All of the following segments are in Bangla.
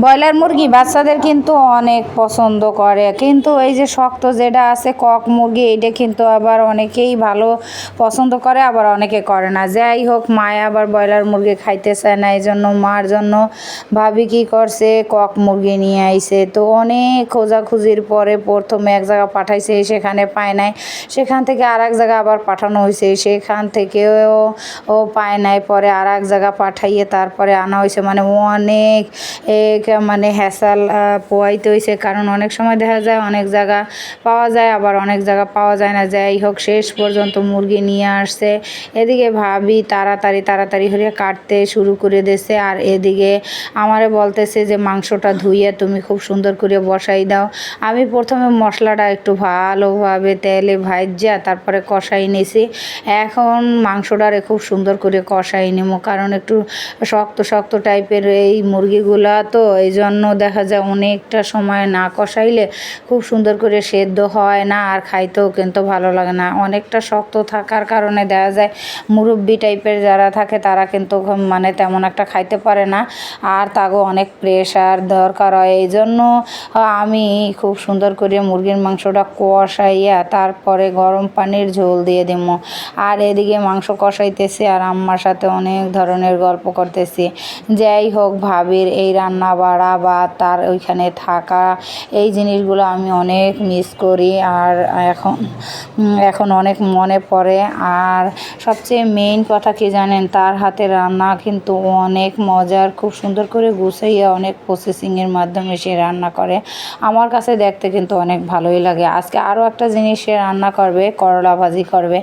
ব্রয়লার মুরগি বাচ্চাদের কিন্তু অনেক পছন্দ করে। কিন্তু এই যে শক্ত যেটা আছে কক মুরগি, এটা কিন্তু আবার অনেকেই ভালো পছন্দ করে, আবার অনেকে করে না। যাই হোক, মায় আবার ব্রয়লার মুরগি খাইতে চায় না এই জন্য মার জন্য ভাবি কি করছে, কক মুরগি নিয়ে আইছে। তো অনেক খোঁজাখুঁজির পরে প্রথমে এক জায়গা পাঠাইছে, সেখানে পায় নাই। সেখান থেকে আর এক জায়গা আবার পাঠানো হয়েছে সেখান থেকেও ও পায় নাই, পরে আর এক জায়গা পাঠাইয়ে তারপরে আনা হয়েছে মানে অনেক এক মানে হ্যাসাল পোয়াইতে হয়েছে কারণ অনেক সময় দেখা যায় অনেক জায়গা পাওয়া যায়, আবার অনেক জায়গা পাওয়া যায় না। যাই হোক, শেষ পর্যন্ত মুরগি নিয়ে আসছে। এদিকে ভাবি তাড়াতাড়ি তাড়াতাড়ি হয়ে কাটতে শুরু করে দিয়েছে। আর এদিকে আমারে বলতেছে যে, মাংসটা ধুইয়ে তুমি খুব সুন্দর করে বসাই দাও। আমি প্রথমে মশলাটা একটু ভালোভাবে তেলে ভাজা, তারপরে কষাই নিয়েছি এখন মাংসটারে খুব সুন্দর করে কষাই নেব কারণ একটু শক্ত শক্ত টাইপের এই মুরগিগুলা তো এই জন্য দেখা যায় অনেকটা সময় না কষাইলে খুব সুন্দর করে সেদ্ধ হয় না আর খাইতেও কিন্তু ভালো লাগে না। অনেকটা শক্ত থাকার কারণে দেখা যায় মুরব্বি টাইপের যারা থাকে তারা কিন্তু মানে তেমন একটা খাইতে পারে না আর তাগো অনেক প্রেশার দরকার হয়। এই জন্য আমি খুব সুন্দর করে মুরগির মাংসটা কষাইয়া তারপরে গরম পানির ঝোল দিয়ে দেবো। আর এদিকে মাংস কষাইতেছি আর আম্মার সাথে অনেক ধরনের গল্প করতেছি। যাই হোক ভাবির এই রান্না বাড়া বা তার ওইখানে থাকা, এই জিনিসগুলো আমি অনেক মিস করি। আর এখন এখন অনেক মনে পড়ে। আর সবচেয়ে মেইন কথা কি জানেন? তার হাতে রান্না কিন্তু অনেক মজার, খুব সুন্দর করে গুছাইয়া অনেক প্রসেসিংয়ের মাধ্যমে সে রান্না করে। আমার কাছে দেখতে কিন্তু অনেক ভালোই লাগে। আজকে আরও একটা জিনিস সে রান্না করবে, করলা ভাজি করবে।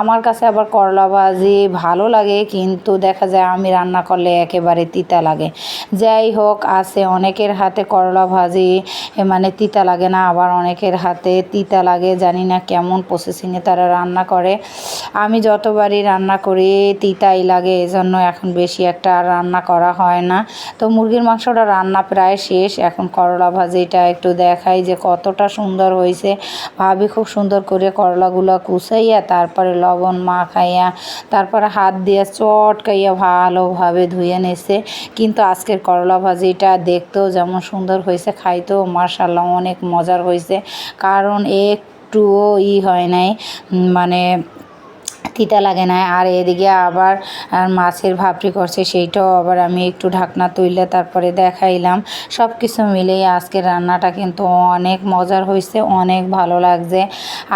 আমার কাছে আবার করলা ভাজি ভালো লাগে, কিন্তু দেখা যায় আমি রান্না করলে একেবারে তিতা লাগে। যাই হোক আছে, অনেকের হাতে করলা ভাজি মানে তিতা লাগে না, আবার অনেকের হাতে তিতা লাগে, জানি না কেমন প্রসেসিংয়ে তারা রান্না করে। আমি যতবারই রান্না করি, তিতাই লাগে, এজন্য এখন বেশি একটা রান্না করা হয় না। তো মুরগির মাংসটা রান্না প্রায় শেষ, এখন করলা ভাজিটা একটু দেখাই যে কতটা সুন্দর হয়েছে। ভাবি খুব সুন্দর করে করলাগুলো কুচাইয়া, তারপরে লবণ মাখাইয়া, তারপরে হাত দিয়ে চটকাইয়া ভালোভাবে ধুয়ে নিছে। কিন্তু আজকের করলা ভাজিটা দেখতেও যেমন সুন্দর হয়েছে, খাইতেও মার্শাল্লাহ অনেক মজার হয়েছে। কারণ একটুও ই হয় নাই মানে তিতা লাগে না। আর এদিকে আবার মাছের ভাপড়ি করছে, সেইটাও আবার আমি একটু ঢাকনা তুললে তারপরে দেখাইলাম। সব কিছু মিলেই আজকের রান্নাটা কিন্তু অনেক মজার হয়েছে অনেক ভালো লাগছে।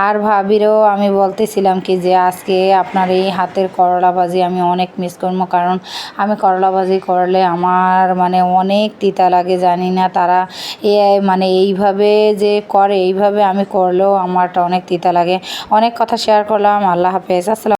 আর ভাবিরও আমি বলতেছিলাম কি যে, আজকে আপনার এই হাতের করলা ভাজি আমি অনেক মিস করব, কারণ আমি করলা ভাজি করলে আমার মানে অনেক তিতা লাগে, জানি না তারা এ মানে এইভাবে যে করে, এইভাবে আমি করলেও আমারটা অনেক তিতা লাগে। অনেক কথা শেয়ার করলাম, আল্লাহ হাফেজ, আসসালাম